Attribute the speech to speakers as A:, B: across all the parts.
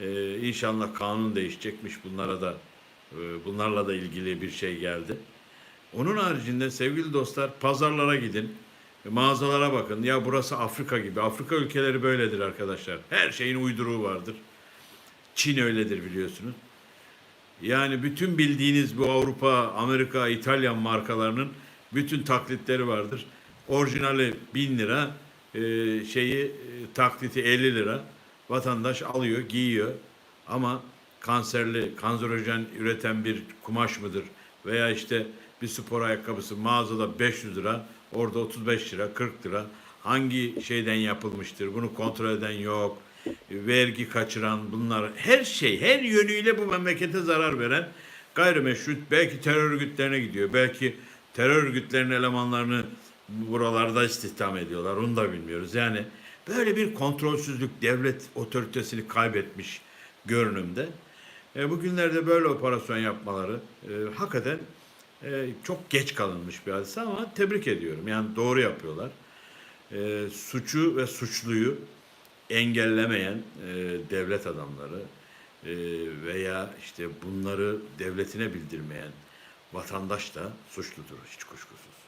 A: E, inşallah kanun değişecekmiş. Bunlara da e, bunlarla da ilgili bir şey geldi. Onun haricinde sevgili dostlar pazarlara gidin. e, Mağazalara bakın. Ya burası Afrika gibi. Afrika ülkeleri böyledir arkadaşlar. Her şeyin uyduruğu vardır. Çin öyledir biliyorsunuz. Yani bütün bildiğiniz bu Avrupa, Amerika, İtalyan markalarının bütün taklitleri vardır. Orijinali 1000 lira, e, şeyi e, takliti 50 lira. Vatandaş alıyor, giyiyor. Ama kanserli, kanserojen üreten bir kumaş mıdır? Veya işte bir spor ayakkabısı mağazada 500 lira, orada 35 lira, 40 lira. Hangi şeyden yapılmıştır? Bunu kontrol eden yok. Vergi kaçıran bunlar her şey, her yönüyle bu memlekete zarar veren gayrimeşru belki terör örgütlerine gidiyor. Belki terör örgütlerinin elemanlarını buralarda istihdam ediyorlar. Onu da bilmiyoruz. Yani böyle bir kontrolsüzlük, devlet otoritesini kaybetmiş görünümde. E, bugünlerde böyle operasyon yapmaları e, hakikaten e, çok geç kalınmış bir hadise ama tebrik ediyorum. Yani doğru yapıyorlar. E, suçu ve suçluyu engellemeyen e, devlet adamları e, veya işte bunları devletine bildirmeyen vatandaş da suçludur hiç kuşkusuz.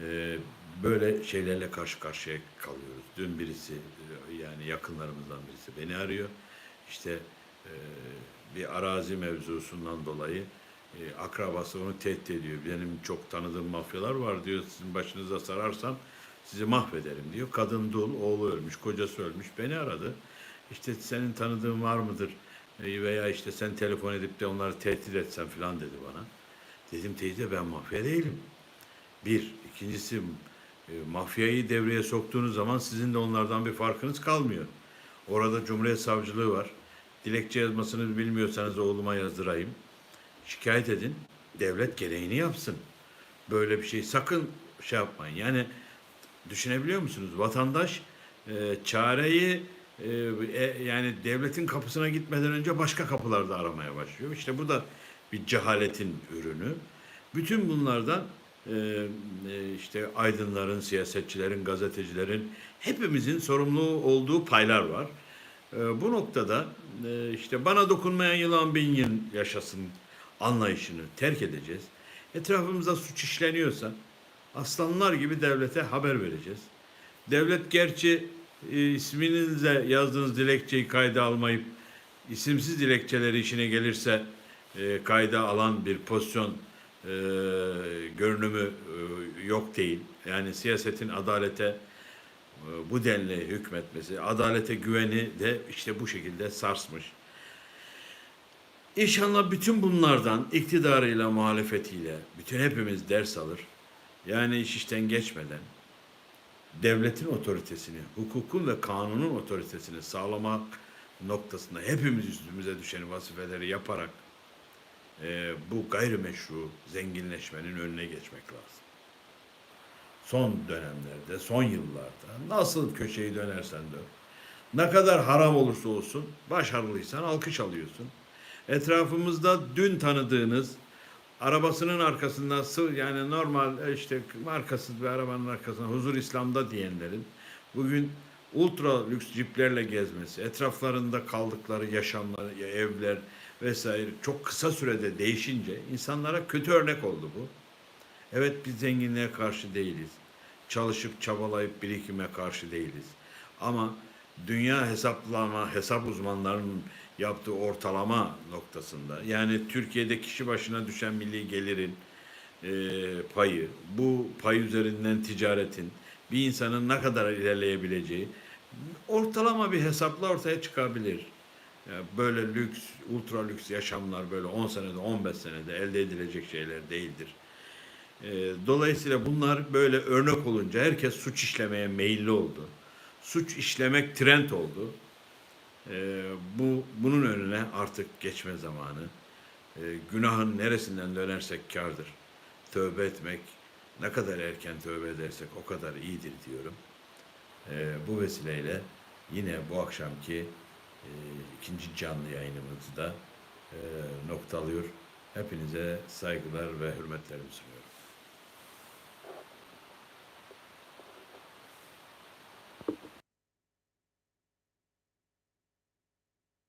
A: E, böyle şeylerle karşı karşıya kalıyoruz. Dün birisi e, yani yakınlarımızdan birisi beni arıyor. İşte e, bir arazi mevzusundan dolayı e, akrabası onu tehdit ediyor. Benim çok tanıdığım mafyalar var diyor. Sizin başınıza sararsam sizi mahvederim diyor. Kadın dul, oğlu ölmüş, kocası ölmüş. Beni aradı. İşte senin tanıdığın var mıdır? Veya işte sen telefon edip de onları tehdit etsen falan dedi bana. Dedim teyze ben mafya değilim. Bir. İkincisi e, mafyayı devreye soktuğunuz zaman sizin de onlardan bir farkınız kalmıyor. Orada Cumhuriyet Savcılığı var. Dilekçe yazmasını bilmiyorsanız oğluma yazdırayım. Şikayet edin. Devlet gereğini yapsın. Böyle bir şey sakın şey yapmayın. Yani düşünebiliyor musunuz? Vatandaş e, çareyi e, e, yani devletin kapısına gitmeden önce başka kapılarda aramaya başlıyor. İşte bu da bir cehaletin ürünü. Bütün bunlardan işte aydınların, siyasetçilerin, gazetecilerin hepimizin sorumlu olduğu paylar var. E, bu noktada e, işte bana dokunmayan yılan bin yıl yaşasın anlayışını terk edeceğiz. Etrafımızda suç işleniyorsa aslanlar gibi devlete haber vereceğiz. Devlet gerçi e, isminizle yazdığınız dilekçeyi kayda almayıp isimsiz dilekçeleri işine gelirse e, kayda alan bir pozisyon e, görünümü e, yok değil. Yani siyasetin adalete e, bu denli hükmetmesi, adalete güveni de işte bu şekilde sarsmış. İnşallah bütün bunlardan iktidarıyla, muhalefetiyle, bütün hepimiz ders alır. Yani iş işten geçmeden devletin otoritesini, hukukun ve kanunun otoritesini sağlamak noktasında hepimiz üstümüze düşen vazifeleri yaparak e, bu gayrimeşru zenginleşmenin önüne geçmek lazım. Son dönemlerde, son yıllarda nasıl köşeyi dönersen dön. Ne kadar haram olursa olsun başarılıysan alkış alıyorsun. Etrafımızda dün tanıdığınız arabasının arkasında sı- yani normal e, işte markasız bir arabanın arkasında huzur İslam'da diyenlerin bugün ultra lüks ciplerle gezmesi, etraflarında kaldıkları yaşamları, ya evler vesaire çok kısa sürede değişince insanlara kötü örnek oldu bu. Evet biz zenginliğe karşı değiliz. Çalışıp çabalayıp birikime karşı değiliz. Ama dünya hesaplama, hesap uzmanlarının yaptığı ortalama noktasında yani Türkiye'de kişi başına düşen milli gelirin e, payı, bu pay üzerinden ticaretin bir insanın ne kadar ilerleyebileceği ortalama bir hesapla ortaya çıkabilir. Yani böyle lüks, ultra lüks yaşamlar böyle 10 senede, 15 senede elde edilecek şeyler değildir. E, dolayısıyla bunlar böyle örnek olunca herkes suç işlemeye meyilli oldu. Suç işlemek trend oldu. E, bu bunun önüne artık geçme zamanı. E, günahın neresinden dönersek kârdır. Tövbe etmek ne kadar erken tövbe edersek o kadar iyidir diyorum. E, bu vesileyle yine bu akşamki e, ikinci canlı yayınımızı da e, noktalıyor. Hepinize saygılar ve hürmetlerimi sunuyorum.